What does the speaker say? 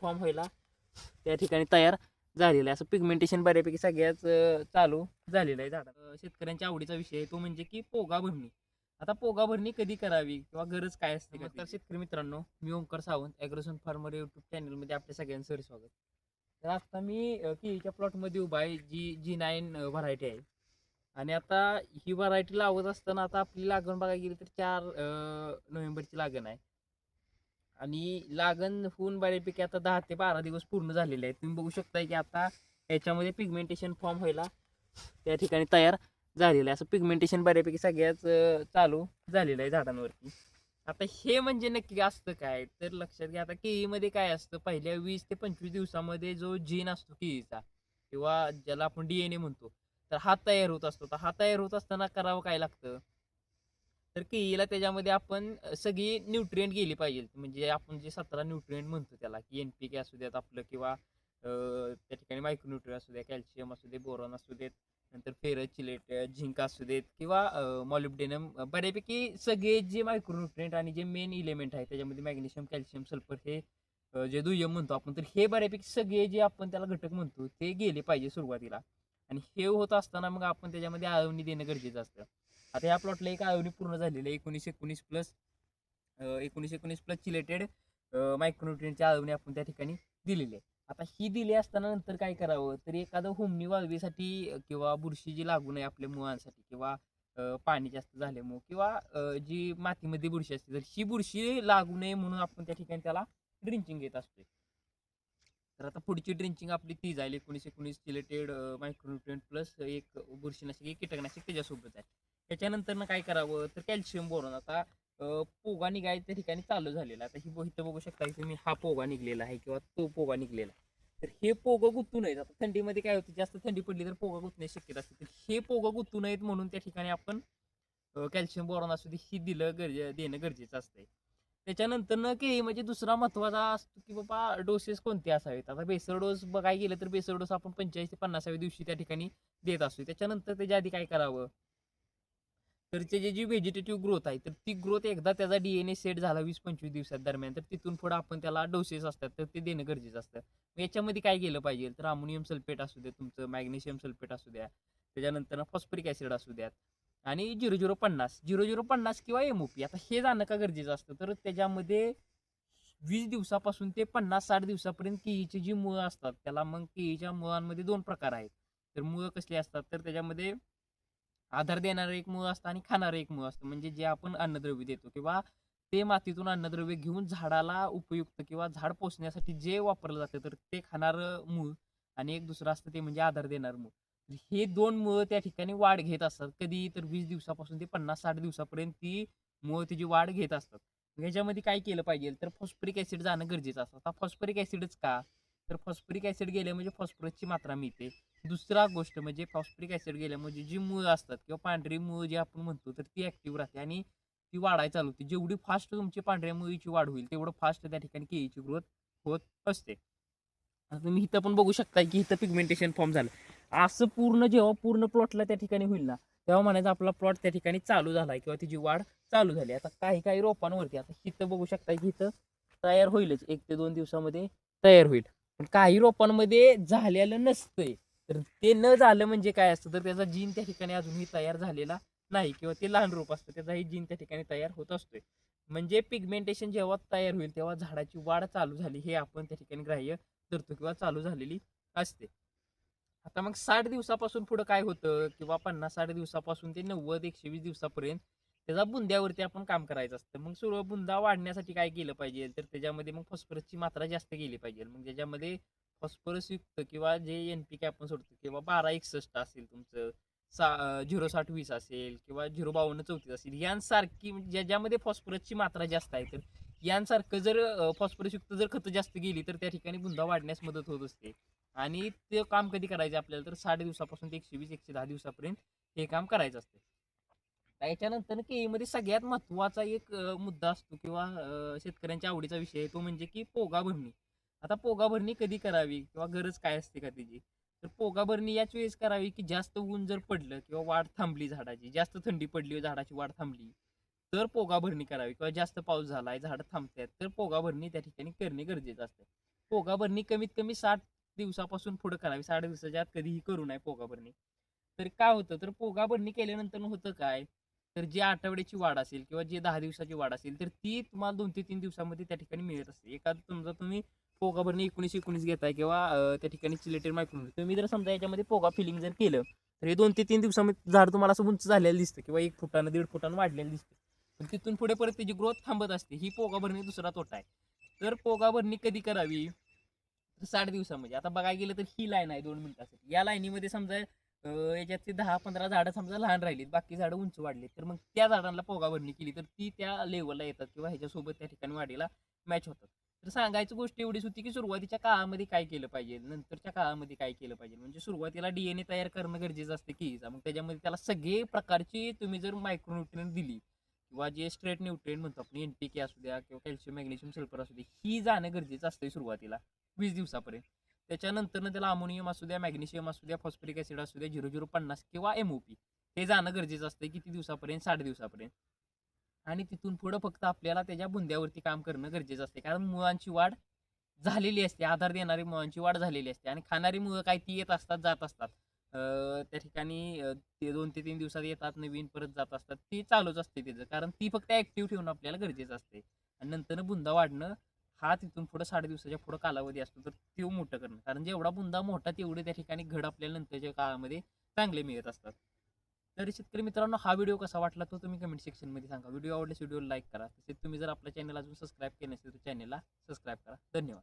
Form व्हायला. त्या ठिकाणी तयार झालेलं आहे. असं पिगमेंटेशन बऱ्यापैकी सगळ्याच चालू झालेलं आहे झाडा शेतकऱ्यांच्या आवडीचा विषय आहे तो म्हणजे की पोगा भरणी. आता पोगा भरणी कधी करावी किंवा गरज काय असते का तर शेतकरी मित्रांनो मी Omkar Sawant Agrosan farmer YouTube चॅनलमध्ये आपल्या सगळ्यांचं सर स्वागत. तर आता मी अं, केळीच्या प्लॉटमध्ये उभा आहे जी जी नाईन व्हरायटी आहे. आणि आता ही व्हरायटी लावत असताना आता आपली लागण बघायला गेली तर चार नोव्हेंबरची लागण आहे. आणि लागण होऊन बऱ्यापैकी आता दहा ते बारा दिवस पूर्ण झालेले आहेत. तुम्ही बघू शकताय की आता याच्यामध्ये पिगमेंटेशन फॉर्म व्हायला त्या ठिकाणी तयार झालेलं आहे. असं पिगमेंटेशन बऱ्यापैकी सगळ्याच चालू झालेलं आहे झाडांवरती. आता हे म्हणजे नक्की असतं काय? तर लक्षात घ्या आता केळीमध्ये काय असतं? पहिल्या वीस ते पंचवीस दिवसामध्ये जो जीन असतो केळीचा किंवा ज्याला आपण डीएनए म्हणतो तर हा तयार होत असतो. तर हा तयार होत असताना करावं काय लागतं? तर केळीला त्याच्यामध्ये आपण सगळी न्यूट्रिएंट गेली पाहिजे. म्हणजे आपण जे सतरा न्यूट्रिएंट म्हणतो त्याला की एन पी के असू द्यात आपलं किंवा त्या ठिकाणी मायक्रोन्यूट्रिय असू द्या कॅल्शियम असू दे बोरॉन असू देत नंतर फेरस चिलेट झिंक असू देत किंवा मॉलिब्डेनम बऱ्यापैकी सगळे जे मायक्रोन्यूट्रिएंट आणि जे मेन इलेमेंट आहे त्याच्यामध्ये मॅग्नेशियम कॅल्शियम सल्फर हे जे दुय्यम म्हणतो आपण तर हे बऱ्यापैकी सगळे जे आपण त्याला घटक म्हणतो ते गेले पाहिजे सुरुवातीला. आणि हे होत असताना मग आपण त्याच्यामध्ये आळवणी देणं गरजेचं असतं. आता या प्लॉटला एक आळवणी पूर्ण झालेली आहे. एकोणीस एकोणीस प्लस एकोणीस एकोणीस प्लस चिलेटेड मायक्रोन्युट्रियनची आळवणी आपण त्या ठिकाणी दिलेली आहे. आता ही दिली असताना नंतर काय करावं? तर एखादं होमनी वाळवीसाठी किंवा बुरशी जी लागू नये आपल्या मुळांसाठी किंवा पाणी जास्त झाल्यामुळं किंवा जी मातीमध्ये बुरशी असते तर ही बुरशी लागू नये म्हणून आपण त्या ठिकाणी त्याला ड्रिंचिंग घेत असतोय. तर आता पुढची ड्रिंचिंग आपली ती जाईल एकोणीस एकोणीस चिलेटेड मायक्रोन्युट्रियंट प्लस एक बुरशीनाशक एक कीटकनाशक त्याच्यासोबत आहे. त्याच्यानंतर ना काय करावं? तर कॅल्शियम बोरॉन. आता पोगा निघाय त्या ठिकाणी चालू झालेला आता ही इथं बघू शकता की तुम्ही हा पोगा निघलेला आहे किंवा तो पोगा निघलेला आहे. तर हे पोगं गुंतू नयेत आता थंडीमध्ये काय होतं? जास्त थंडी पडली तर पोगा गुंतण्याची शक्यता असते. तर हे पोगं गुंतू नयेत म्हणून त्या ठिकाणी आपण कॅल्शियम बोरॉन असू दे ही दिलं गरजे देणं गरजेचं असतंय. त्याच्यानंतर न केळी म्हणजे दुसरा महत्त्वाचा असतो की बाबा डोसेस कोणते असावेत? आता बेसर डोस बघायला गेलं तर बेसर डोस आपण पंचेचाळीस ते पन्नासाव्या दिवशी त्या ठिकाणी देत असतो त्याच्यानंतर त्याच्या आधी काय करावं? तर त्याची जी व्हेजिटेटिव्ह ग्रोथ आहे तर ती ग्रोथ एकदा त्याचा डीएनए सेट झाला वीस पंचवीस दिवसात दरम्यान तर तिथून पुढे आपण त्याला डोसेस असतात तर ते देणं गरजेचं असतं. मग याच्यामध्ये काय केलं पाहिजे? तर अमोनियम सल्फेट असू दे तुमचं मॅग्नेशियम सल्फेट असू द्या त्याच्यानंतर फॉस्फरिक ॲसिड असू द्यात आणि झिरो झिरो पन्नास झिरो झिरो पन्नास किंवा एम ओ पी आता हे जाणं का गरजेचं असतं? तर त्याच्यामध्ये वीस दिवसापासून ते पन्नास साठ दिवसापर्यंत केळीची जी मुळं असतात त्याला मग केळीच्या मुळांमध्ये दोन प्रकार आहेत. तर मुळं कसली असतात? तर त्याच्यामध्ये आधार देणारं एक मूळ असतं आणि खाणारं एक मूळ असतं. म्हणजे जे आपण अन्नद्रव्य देतो किंवा ते मातीतून अन्नद्रव्य घेऊन झाडाला उपयुक्त किंवा झाड पोचण्यासाठी जे वापरलं जातं तर ते खाणारं मूळ आणि एक दुसरं असतं ते म्हणजे आधार देणार मूळ. हे दोन मुळं त्या ठिकाणी वाढ घेत असतात. कधी तर वीस दिवसापासून ते पन्नास साठ दिवसापर्यंत ती मुळं तिची वाढ घेत असतात. याच्यामध्ये ह्याच्यामध्ये काय केलं पाहिजे? तर फॉस्फरिक ऍसिड जाणं गरजेचं असतं. आता फॉस्फरिक ऍसिडच का? तर फॉस्फरिक ॲसिड गेले म्हणजे फॉस्फरसची मात्रा मिळते. दुसरा गोष्ट म्हणजे फॉस्फरिक ॲसिड गेल्या म्हणजे जी मुळं असतात किंवा पांढरी मुळं जी आपण म्हणतो तर ती ॲक्टिव्ह राहते आणि ती वाढायला चालू होते. जेवढी फास्ट तुमची पांढऱ्या मुळीची वाढ होईल तेवढं फास्ट त्या ठिकाणी केळीची ग्रोथ होत असते. आता तुम्ही इथं पण बघू शकता की इथं पिगमेंटेशन फॉर्म झालं. असं पूर्ण जेव्हा पूर्ण प्लॉटला त्या ठिकाणी होईल ना तेव्हा म्हणायचं आपला प्लॉट त्या ठिकाणी चालू झाला किंवा तिची वाढ चालू झाली. आता काही काही रोपांवरती आता इथं बघू शकता की इथं तयार होईलच. एक ते दोन दिवसामध्ये तयार होईल. पण काही रोपांमध्ये झालेलं नसतंय. तर ते न झालं म्हणजे काय असतं? तर त्याचा जीन त्या ठिकाणी अजूनही तयार झालेला नाही किंवा ते लहान रोप असतं. त्याचाही जीन त्या ठिकाणी तयार होत असतोय. म्हणजे पिगमेंटेशन जेव्हा तयार होईल तेव्हा झाडाची वाढ चालू झाली हे आपण त्या ठिकाणी ग्राह्य धरतो किंवा चालू झालेली असते. आता मग साठ दिवसापासून पुढं काय होतं? किंवा पन्नास साठ दिवसापासून ते नव्वद एकशे वीस दिवसापर्यंत त्याचा बुंद्यावरती आपण काम करायचं असतं. मग सर्व बुंदा वाढण्यासाठी काय केलं पाहिजे? तर त्याच्यामध्ये मग फॉस्फरसची मात्रा जास्त केली पाहिजे. मग ज्याच्यामध्ये फॉस्फरस युक्त किंवा जे एन पी के आपण सोडतो किंवा बारा एकसष्ट असेल तुमचं सा झिरो साठ वीस असेल किंवा झिरो बावन्न चौतीस असेल यांसारखी म्हणजे ज्याच्यामध्ये फॉस्फरसची मात्रा जास्त आहे तर यांसारखं जर फॉस्फरस युक्त जर खतं जास्त गेली तर त्या ठिकाणी बुंदा वाढण्यास मदत होत असते. आणि ते काम कधी करायचं आपल्याला तर साठ दिवसापासून ते एकशे वीस एकशे दहा दिवसापर्यंत हे काम करायचं असते. त्याच्यानंतर केळीमध्ये सगळ्यात महत्त्वाचा एक मुद्दा असतो किंवा शेतकऱ्यांच्या आवडीचा विषय आहे तो म्हणजे की पोगा भरणी. आता पोगा भरणी कधी करावी किंवा गरज काय असते का त्याची? तर पोगा भरणी याच वेळेस करावी की जास्त ऊन जर पडलं किंवा वाढ थांबली झाडाची जास्त थंडी पडली झाडाची वाढ थांबली तर पोगा भरणी करावी किंवा जास्त पाऊस झालाय झाडं थांबतात तर पोगा भरणी त्या ठिकाणी करणे गरजेचं असतं. पोगा भरणी कमीत कमी साठ दिवसापासून पुढे करावी. साठ दिवसाच्या आत कधीही करू नये पोगा भरणी. तर काय होतं? तर पोगा भरणी केल्यानंतर होतं काय? तर जी आठवड्याची वाढ असेल किंवा जी दहा दिवसाची वाढ असेल तर ती तुम्हाला दोन ते तीन दिवसामध्ये त्या ठिकाणी मिळत असते. एखादं समजा तुम्ही पोगा भरणी एकोणीस एकोणीस घेताय किंवा त्या ठिकाणी चिलेटेड मायक्रोन तुम्ही जर समजा याच्यामध्ये पोगा फिलिंग जर केलं तर हे दोन ते तीन दिवसामध्ये झाड तुम्हाला असं उंच झालेलं दिसतं किंवा एक फुटानं दीड फुटानं वाढलेलं दिसतं. पण तिथून पुढे परत त्याची ग्रोथ थांबत असते. ही पोगा भरणी दुसरा तोटा आहे. तर पोगा भरणी कधी करावी? साठ दिवसामध्ये. आता बघायला गेलं तर ही लाईन आहे दोन मिनिटासाठी. या लाईनीमध्ये समजा अं, याच्यातली दहा पंधरा झाडं समजा लहान राहिलीत बाकी झाडं उंच वाढली तर मग त्या झाडांना पोगाभरणी केली तर ती त्या लेवलला येतात किंवा ह्याच्यासोबत त्या ठिकाणी वाढीला मॅच होतात. तर सांगायची गोष्ट एवढीच होती की सुरुवातीच्या काळामध्ये काय केलं पाहिजे नंतरच्या काळामध्ये काय केलं पाहिजे? म्हणजे सुरुवातीला डीएनए तयार करणं गरजेचं असतं केळीचा मग त्याच्यामध्ये त्याला सगळे प्रकारची तुम्ही जर मायक्रोन्युट्रिएंट दिली किंवा जे स्ट्रेट न्यूट्रियन म्हणतो आपण एन पी के असू द्या किंवा कॅल्शियम मॅग्नेशियम सल्फर असू दे ही जाणं गरजेचं असतं सुरुवातीला वीस दिवसापर्यंत. त्याच्यानंतर त्याला अमोनियम असू द्या मॅग्नेशियम असू द्या फॉस्फरिक ऍसिड असू द्या झिरो झिरो पन्नास किंवा एमओपी हे जाणं गरजेचं असतं किती दिवसापर्यंत? साठ दिवसापर्यंत. आणि तिथून पुढं फक्त आपल्याला त्याच्या बुंद्यावरती काम करणं गरजेचं असते कारण मुळांची वाढ झालेली असते. आधार देणारी मुळांची वाढ झालेली असते. आणि खाणारी मुळं काय ती येत असतात जात असतात. त्या ठिकाणी ते दोन ते तीन दिवसात येतात नवीन परत जात असतात. ती चालूच असते त्याचं. कारण ती फक्त ऍक्टिव्ह ठेवणं आपल्याला गरजेचं असते आणि नंतर बुंदा वाढणं हा तिथून पुढं साडे दिवसाच्या पुढं कालावधी असतो तर तो मोठं करणं. कारण जेवढा बुंदा मोठा तेवढे त्या ठिकाणी घड आपल्याला नंतरच्या काळामध्ये चांगले मिळत असतात. तरी शेतकरी मित्रांनो हा व्हिडिओ कसा वाटला तो तुम्ही कमेंट सेक्शनमध्ये सांगा. व्हिडिओ आवडल्यास व्हिडिओ लाईक करा. तसेच तुम्ही जर आपल्या चॅनल अजून सबस्क्राईब केले नसेल तर चॅनलला सबस्क्राईब करा. धन्यवाद.